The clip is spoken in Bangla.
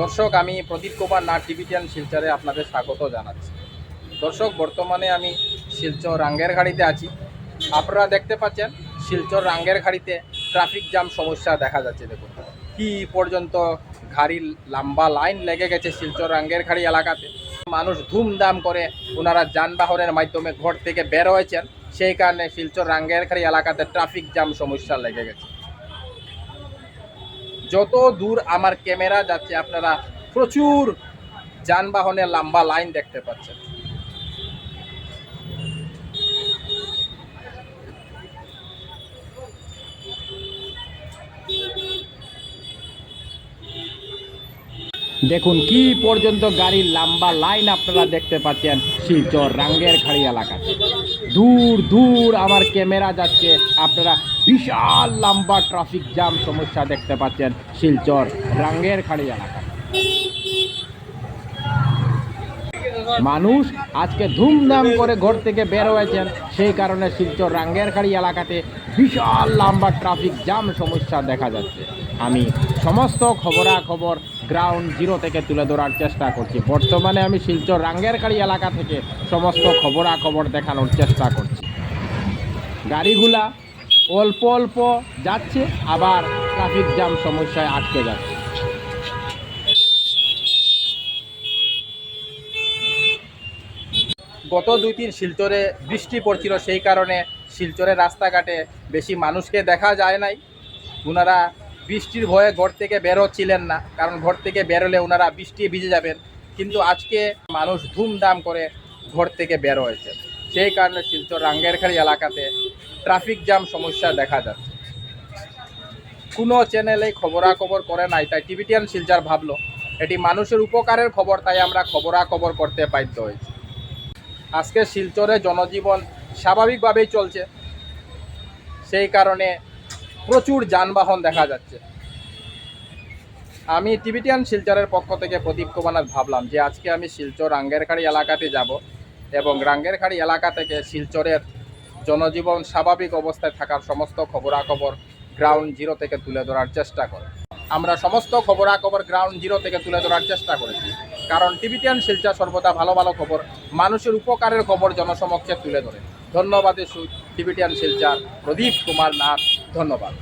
দর্শক, আমি প্রদীপ কুমার নাট টিভিটিয়ান শিলচরে আপনাদের স্বাগত জানাচ্ছি। দর্শক, বর্তমানে আমি শিলচর রাঙ্গের ঘাড়িতে আছি। আপনারা দেখতে পাচ্ছেন, শিলচর রাঙ্গের ঘাড়িতে ট্রাফিক জ্যাম সমস্যা দেখা যাচ্ছে, দেখুন। কি পর্যন্ত গাড়ির লম্বা লাইন লেগে গেছে শিলচর রাঙ্গের ঘাড়ি এলাকাতে। মানুষ ধুমধাম করে ওনারা যানবাহনের মাধ্যমে ঘর থেকে বের হয়েছেন। সেই কারণে শিলচর রাঙ্গের ঘাড়ি এলাকাতে ট্রাফিক জ্যাম সমস্যা লেগে গেছে। যত দূর আমার ক্যামেরা যাচ্ছে, আপনারা প্রচুর যানবাহনের লম্বা লাইন দেখতে পাচ্ছেন। দেখুন, কি পর্যন্ত গাড়ির লম্বা লাইন আপনারা দেখতে পাচ্ছেন শিলচর রাঙ্গের খাড়ি এলাকাতে। দূর দূর আমার ক্যামেরা যাচ্ছে, আপনারা বিশাল লম্বা ট্রাফিক জ্যাম সমস্যা দেখতে পাচ্ছেন শিলচর রাঙ্গের খাড়ি এলাকা। মানুষ আজকে ধুমধাম করে ঘর থেকে বের হয়েছেন, সেই কারণে শিলচর রাঙ্গের খাড়ি এলাকাতে বিশাল লম্বা ট্রাফিক জ্যাম সমস্যা দেখা যাচ্ছে। আমি সমস্ত খবরাখবর গ্রাউন্ড জিরো থেকে তুলে ধরার চেষ্টা করছি। বর্তমানে আমি শিলচর রাঙ্গের খাড়ি এলাকা থেকে সমস্ত খবরাখবর দেখানোর চেষ্টা করছি। গাড়িগুলা অল্প অল্প যাচ্ছে, আবার ট্রাফিক জ্যাম সমস্যায় আটকে যাচ্ছে। গত দুই তিন শিলচরে বৃষ্টি পড়ছিল, সেই কারণে শিলচরের রাস্তাঘাটে বেশি মানুষকে দেখা যায় নাই। ওনারা বৃষ্টির ভয়ে ঘর থেকে বের হচ্ছিলেন না, কারণ ঘর থেকে বেরোলে ওনারা বৃষ্টি ভিজে যাবেন। কিন্তু আজকে মানুষ ধুমধাম করে ঘর থেকে বের হয়েছে। সেই কারণে শিলচর রাঙ্গেরখাড়ি এলাকাতে ট্রাফিক জ্যাম সমস্যা দেখা যাচ্ছে। কোনো চ্যানেলেই খবরাখবর করে নাই, তাই টিভিটিয়ান শিলচার ভাবলো, এটি মানুষের উপকারের খবর, তাই আমরা খবরাখবর করতে বাধ্য হয়েছি। আজকে শিলচরে জনজীবন স্বাভাবিকভাবেই চলছে। সেই কারণে প্রচুর যানবাহন দেখা যাচ্ছে। আমি টিভিটিয়ান শিলচরের পক্ষ থেকে প্রদীপ কুমার ভাবলাম যে আজকে আমি শিলচর রাঙ্গেরখাড়ি এলাকাতে যাব এবং রাঙ্গেরখাড়ি এলাকা থেকে শিলচরের জনজীবন স্বাভাবিক অবস্থায় থাকার সমস্ত খবরাখবর গ্রাউন্ড জিরো থেকে তুলে ধরার চেষ্টা করে। আমরা সমস্ত খবরাখবর গ্রাউন্ড জিরো থেকে তুলে ধরার চেষ্টা করেছি। কারণ টিভিটিয়ান শিলচা সর্বদা ভালো ভালো খবর, মানুষের উপকারের খবর জনসমক্ষে তুলে ধরে। ধন্যবাদ টিভিটিয়ান শিলচার প্রদীপ কুমার নাথ, ধন্যবাদ।